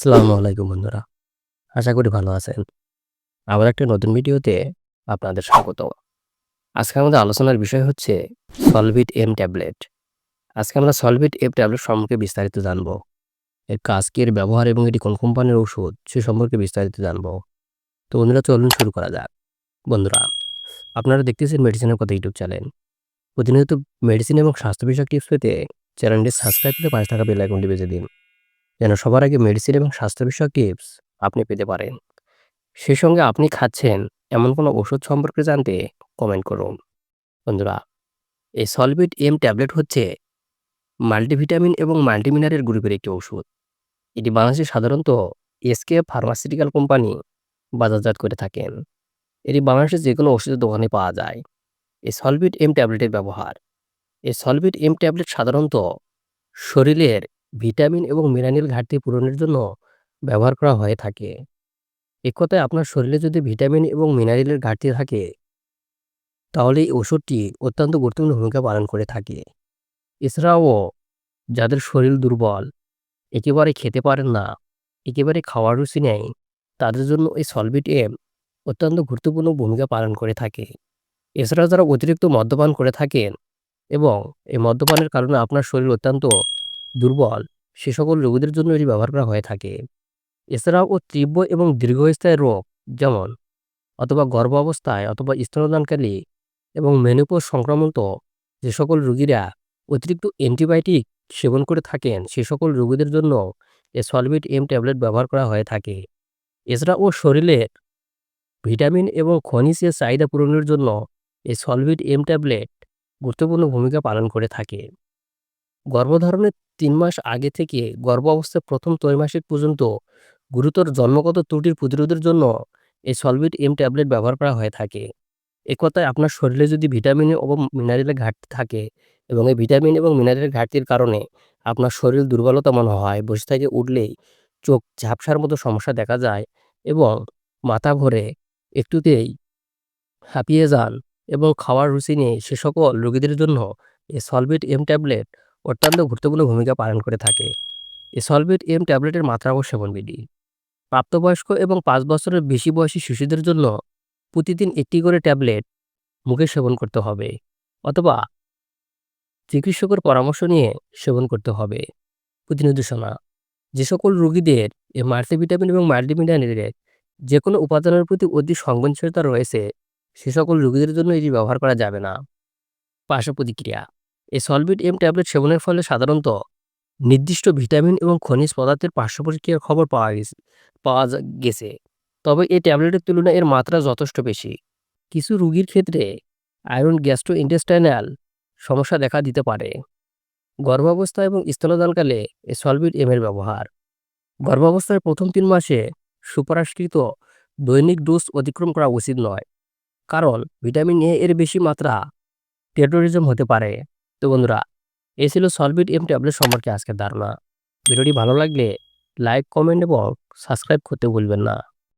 আসসালামু আলাইকুম বন্ধুরা। আশা করি ভালো আছেন। আবার একটা নতুন ভিডিওতে আপনাদের স্বাগত আজকে আমাদের আলোচনার বিষয় হচ্ছে সলভিট এম ট্যাবলেট। আজকে আমরা সলভিট এম ট্যাবলেট সম্পর্কে বিস্তারিত জানব। এর কাজ কি, এর ব্যবহার এবং এটি কোন কোম্পানির ওষুধ, সে সম্পর্কে বিস্তারিত জানব। তো বন্ধুরা, চলুন শুরু করা যাক। বন্ধুরা, আপনারা দেখতেছেন মেডিসিনের কথা ইউটিউব চ্যানেল। প্রতিনিয়ত মেডিসিন এবং স্বাস্থ্য বিষয়ক টিপস পেতে চ্যানেলটি সাবস্ক্রাইব করে পাশে থাকা বেল আইকনটি বেজে দিন। যেন সবার আগে মেডিসিন এবং স্বাস্থ্য বিষয়ক টিপস আপনি পেতে পারেন। সেই সঙ্গে আপনি খাচ্ছেন এমন কোনো ওষুধ সম্পর্কে জানতে কমেন্ট করুন। বন্ধুরা, এই সলভিট এম ট্যাবলেট হচ্ছে মাল্টিভিটামিন এবং মাল্টিমিনারেল গ্রুপের একটি ওষুধ। এটি বাংলাদেশে সাধারণত এসকে ফার্মাসিউটিক্যাল কোম্পানি বাজারজাত করে থাকেন। এটি বাংলাদেশের যে কোনো ওষুধের দোকানে পাওয়া যায়। এই সলভিট এম ট্যাবলেটের ব্যবহার। এই সলভিট এম ট্যাবলেট সাধারণত শরীরের ভিটামিন এবং মিনারেল ঘাটতি পূরণের জন্য ব্যবহার করা হয়ে থাকে। এক কথায় আপনার শরীরে যদি ভিটামিন এবং মিনারেলের ঘাটতি থাকে, তাহলে এই ওষুধটি অত্যন্ত গুরুত্বপূর্ণ ভূমিকা পালন করে থাকে। এছাড়াও, যাদের শরীর দুর্বল, একেবারে খেতে পারেন না, একেবারে খাওয়ার রুচি নেই, তাদের জন্য এই সলভিট এম অত্যন্ত গুরুত্বপূর্ণ ভূমিকা পালন করে থাকে। এছাড়াও যারা অতিরিক্ত মদ্যপান করে থাকেন এবং এই মদ্যপানের কারণে আপনার শরীর অত্যন্ত দুর্বল, সে সকল রোগীদের জন্য এটি ব্যবহার করা হয়ে থাকে। এছাড়াও ও তীব্র এবং দীর্ঘস্থায়ী রোগ, যেমন অথবা গর্ভ অবস্থায় অথবা স্তনদানকালী এবং মেনোপজ সংক্রামন্ত যে সকল রোগীরা অতিরিক্ত অ্যান্টিবায়োটিক সেবন করে থাকেন, সে সকল রোগীদের জন্য এ সলভিট এম ট্যাবলেট ব্যবহার করা হয়ে থাকে। এছাড়া ও শরীরের ভিটামিন এবং খনিজের চাহিদা পূরণের জন্য এই সলভিট এম ট্যাবলেট গুরুত্বপূর্ণ ভূমিকা পালন করে থাকে। গর্ভধারণের তিন মাস আগে থেকে গর্ভ অবস্থায় প্রথম ত্রৈমাসিক পর্যন্ত গুরুতর জন্মগত ত্রুটির প্রতিরোধের জন্য এই সলভিট এম ট্যাবলেট ব্যবহার করা হয়ে থাকে। এ কথায় আপনার শরীরে যদি ভিটামিন এবং মিনারেলের ঘাটতি থাকে এবং এই ভিটামিন এবং মিনারেলের ঘাটতির কারণে আপনার শরীর দুর্বলতা মনে হয়, বসে থেকে উঠলেই চোখ ঝাপসার মতো সমস্যা দেখা যায় এবং মাথা ভরে একটুতেই হাঁপিয়ে যান এবং খাওয়ার রুচি নেই সে সকল রোগীদের জন্য এই সলভিট এম ট্যাবলেট অত্যন্ত গুরুত্বপূর্ণ ভূমিকা পালন করে থাকে। সলভিট এম ট্যাবলেটের মাত্রা ও সেবনবিধি প্রাপ্তবয়স্ক এবং পাঁচ বছরের বেশি বয়সী শিশুদের জন্য প্রতিদিন একটি করে ট্যাবলেট মুখে সেবন করতে হবে অথবা চিকিৎসকের পরামর্শ নিয়ে সেবন করতে হবে। প্রতিনির্দেশনা, যে সকল রোগীদের এই মাল্টিভিটামিন এবং মাল্টিমিনারেলের যে কোনো উপাদানের প্রতি অধিক সংবেদনশীলতা রয়েছে, সে সকল রোগীদের জন্য এটি ব্যবহার করা যাবে না। পার্শ্ব প্রতিক্রিয়া এই সলভিট এম ট্যাবলেট সেবনের ফলে সাধারণত নির্দিষ্ট ভিটামিন এবং খনিজ পদার্থের পার্শ্বপ্রতিক্রিয়ার খবর পাওয়া গেছে পাওয়া গেছে। তবে এই ট্যাবলেটের তুলনায় এর মাত্রা যথেষ্ট বেশি। কিছু রোগীর ক্ষেত্রে আয়রন গ্যাস্ট্রো ইন্টেস্টাইনাল সমস্যা দেখা দিতে পারে। গর্ভাবস্থা এবং স্তনদানকালে এই সলভিট এম এর ব্যবহার। গর্ভাবস্থার প্রথম তিন মাসে সুপারাস্কৃত দৈনিক ডোজ অতিক্রম করা উচিত নয়, কারণ ভিটামিন এ এর বেশি মাত্রা টেটোরিজম হতে পারে। তো বন্ধুরা, এ ছিল সলভিট এম ট্যাবলেট সম্পর্কে আজকের ধারণা। ভিডিওটি ভালো লাগলে লাইক, কমেন্ট এবং সাবস্ক্রাইব করতে ভুলবেন না।